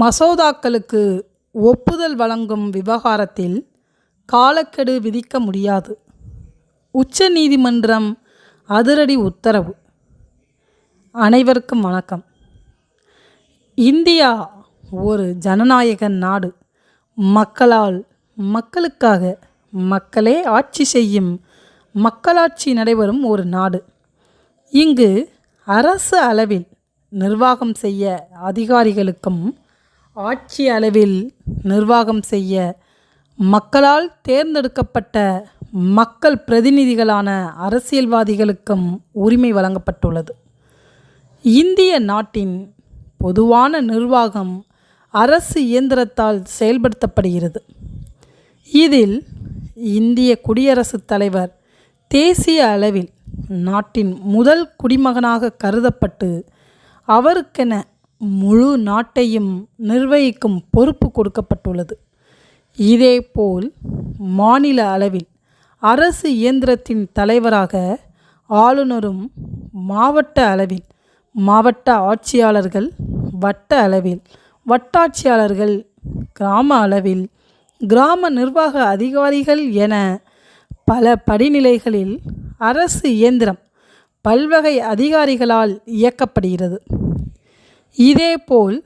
மசோதாக்களுக்கு ஒப்புதல் வழங்கும் விவகாரத்தில் காலக்கெடு விதிக்க முடியாது. உச்சநீதிமன்றம் அதிரடி உத்தரவு. அனைவருக்கும் வணக்கம். இந்தியா ஒரு ஜனநாயக நாடு. மக்களால் மக்களுக்காக மக்களே ஆட்சி செய்யும் மக்களாட்சி நடைபெறும் ஒரு நாடு. இங்கு அரசு அளவில் நிர்வாகம் செய்ய அதிகாரிகளுக்கும் ஆட்சி அளவில் நிர்வாகம் செய்ய மக்களால் தேர்ந்தெடுக்கப்பட்ட மக்கள் பிரதிநிதிகளான அரசியல்வாதிகளுக்கும் உரிமை வழங்கப்பட்டுள்ளது. இந்திய நாட்டின் பொதுவான நிர்வாகம் அரசு இயந்திரத்தால் செயல்படுத்தப்படுகிறது. இதில் இந்திய குடியரசுத் தலைவர் தேசிய அளவில் நாட்டின் முதல் குடிமகனாக கருதப்பட்டு அவருக்கென முழு நாட்டையும் நிர்வகிக்கும் பொறுப்பு கொடுக்கப்பட்டுள்ளது. இதேபோல் மாநில அளவில் அரசு இயந்திரத்தின் தலைவராக ஆளுநரும் மாவட்ட அளவில் மாவட்ட ஆட்சியாளர்கள் வட்ட அளவில் வட்டாட்சியாளர்கள் கிராம அளவில் கிராம நிர்வாக அதிகாரிகள் என பல படிநிலைகளில் அரசு இயந்திரம் பல்வகை அதிகாரிகளால் இயக்கப்படுகிறது. இதேபோல்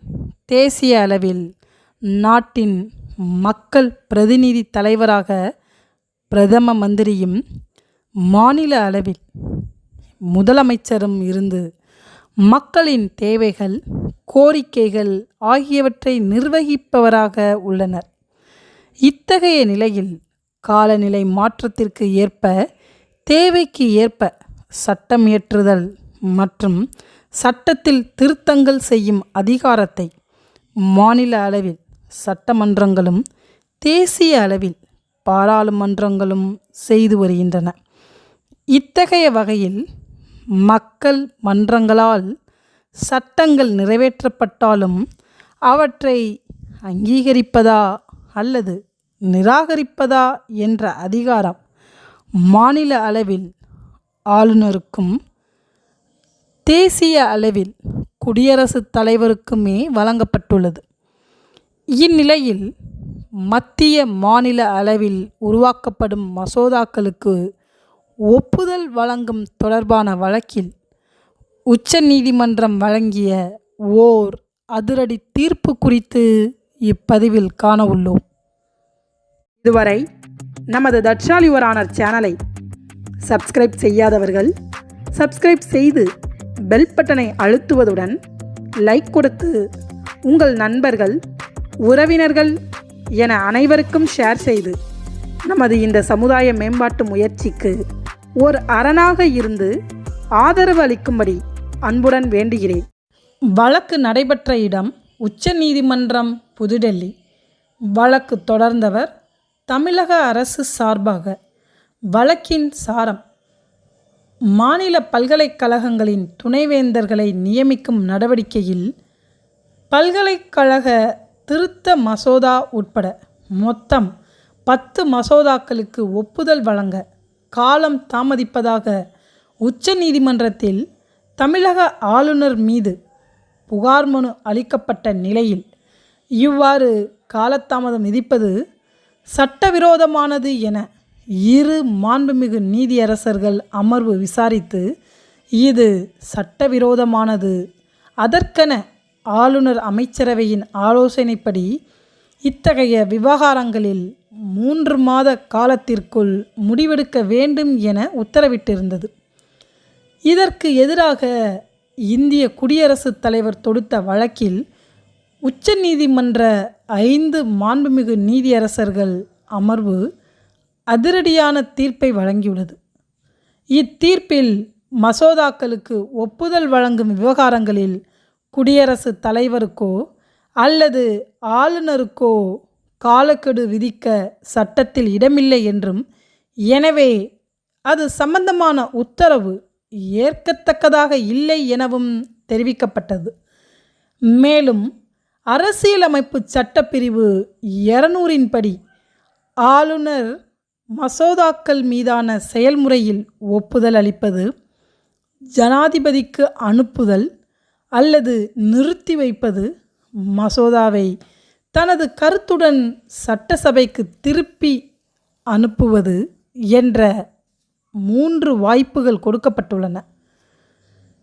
தேசிய அளவில் நாட்டின் மக்கள் பிரதிநிதி தலைவராக பிரதம மந்திரியும் மாநில அளவில் முதலமைச்சரும் இருந்து மக்களின் தேவைகள் கோரிக்கைகள் ஆகியவற்றை நிர்வகிப்பவராக உள்ளனர். இத்தகைய நிலையில் காலநிலை மாற்றத்திற்கு ஏற்ப தேவைக்கு ஏற்ப சட்டம் இயற்றுதல் மற்றும் சட்டத்தில் திருத்தங்கள் செய்யும் அதிகாரத்தை மாநில அளவில் சட்டமன்றங்களும் தேசிய அளவில் பாராளுமன்றங்களும் செய்து வருகின்றன. இத்தகைய வகையில் மக்கள் மன்றங்களால் சட்டங்கள் நிறைவேற்றப்பட்டாலும் அவற்றை அங்கீகரிப்பதா அல்லது நிராகரிப்பதா என்ற அதிகாரம் மாநில அளவில் ஆளுநருக்கும் தேசிய அளவில் குடியரசுத் தலைவருக்குமே வழங்கப்பட்டுள்ளது. இந்நிலையில் மத்திய மாநில அளவில் உருவாக்கப்படும் மசோதாக்களுக்கு ஒப்புதல் வழங்கும் தொடர்பான வழக்கில் உச்சநீதிமன்றம் வழங்கிய ஓர் அதிரடி தீர்ப்பு குறித்து இப்பதிவில் காண உள்ளோம் இதுவரை நமது தட்சாலி யுவர் சேனலை சப்ஸ்கிரைப் செய்யாதவர்கள் சப்ஸ்கிரைப் செய்து பெல் பட்டனை அழுத்துவதுடன் லைக் கொடுத்து உங்கள் நண்பர்கள் உறவினர்கள் என அனைவருக்கும் ஷேர் செய்து நமது இந்த சமுதாய மேம்பாட்டு முயற்சிக்கு ஒரு அரணாக இருந்து ஆதரவு அளிக்கும்படி அன்புடன் வேண்டுகிறேன். வழக்கு நடைபெற்ற இடம் உச்சநீதிமன்றம் புதுடெல்லி. வழக்கு தொடர்ந்தவர் தமிழக அரசு சார்பாக வழக்கின் சாரம் மாநில பல்கலைக்கழகங்களின் துணைவேந்தர்களை நியமிக்கும் நடவடிக்கையில் பல்கலைக்கழக திருத்த மசோதா உட்பட மொத்தம் பத்து மசோதாக்களுக்கு ஒப்புதல் வழங்க காலம் தாமதிப்பதாக உச்சநீதிமன்றத்தில் தமிழக ஆளுநர் மீது புகார் மனு அளிக்கப்பட்ட நிலையில் இவ்வாறு காலதாமதம் விதிப்பது சட்டவிரோதமானது என இரு மாண்புமிகு நீதியரசர்கள் அமர்வு விசாரித்து இது சட்டவிரோதமானது. அதற்கென ஆளுநர் அமைச்சரவையின் ஆலோசனைப்படி இத்தகைய விவகாரங்களில் மூன்று மாத காலத்திற்குள் முடிவெடுக்க வேண்டும் என உத்தரவிட்டிருந்தது. இதற்கு எதிராக இந்திய குடியரசுத் தலைவர் தொடுத்த வழக்கில் உச்சநீதிமன்ற ஐந்து மாண்புமிகு நீதியரசர்கள் அமர்வு அதிரடியான தீர்ப்பை வழங்கியுள்ளது. இத்தீர்ப்பில் மசோதாக்களுக்கு ஒப்புதல் வழங்கும் விவகாரங்களில் குடியரசுத் தலைவருக்கோ அல்லது ஆளுநருக்கோ காலக்கெடு விதிக்க சட்டத்தில் இடமில்லை என்றும் எனவே அது சம்பந்தமான உத்தரவு ஏற்கத்தக்கதாக இல்லை எனவும் தெரிவிக்கப்பட்டது. மேலும் அரசியலமைப்பு சட்டப்பிரிவு இருநூறின்படி ஆளுநர் மசோதாக்கள் மீதான செயல்முறையில் ஒப்புதல் அளிப்பது ஜனாதிபதிக்கு அனுப்புதல் அல்லது நிறுத்தி வைப்பது மசோதாவை தனது கருத்துடன் சட்டசபைக்கு திருப்பி அனுப்புவது என்ற மூன்று வாய்ப்புகள் கொடுக்கப்பட்டுள்ளன.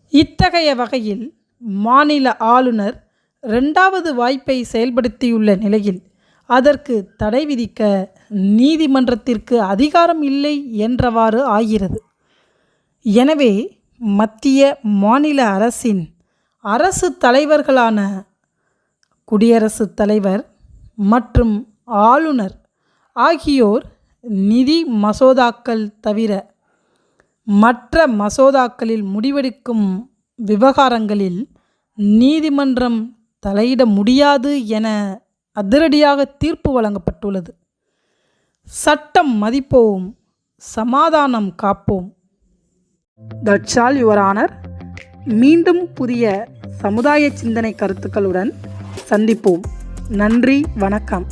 இத்தகைய வகையில் மாநில ஆளுநர் ரெண்டாவது வாய்ப்பை செயல்படுத்தியுள்ள நிலையில் அதற்கு தடை விதிக்க நீதிமன்றத்திற்கு அதிகாரம் இல்லை என்றவாறு ஆகிறது. எனவே மத்திய மாநில அரசின் அரசு தலைவர்களான குடியரசுத் தலைவர் மற்றும் ஆளுநர் ஆகியோர் நிதி மசோதாக்கள் தவிர மற்ற மசோதாக்களில் முடிவெடுக்கும் விவகாரங்களில் நீதிமன்றம் தலையிட முடியாது என அதிரடியாக தீர்ப்பு வழங்கப்பட்டுள்ளது. சட்டம் மதிப்போம் சமாதானம் காப்போம். தட்சால் யுவர் ஆனர் மீண்டும் புதிய சமுதாய சிந்தனை கருத்துக்களுடன் சந்திப்போம். நன்றி வணக்கம்.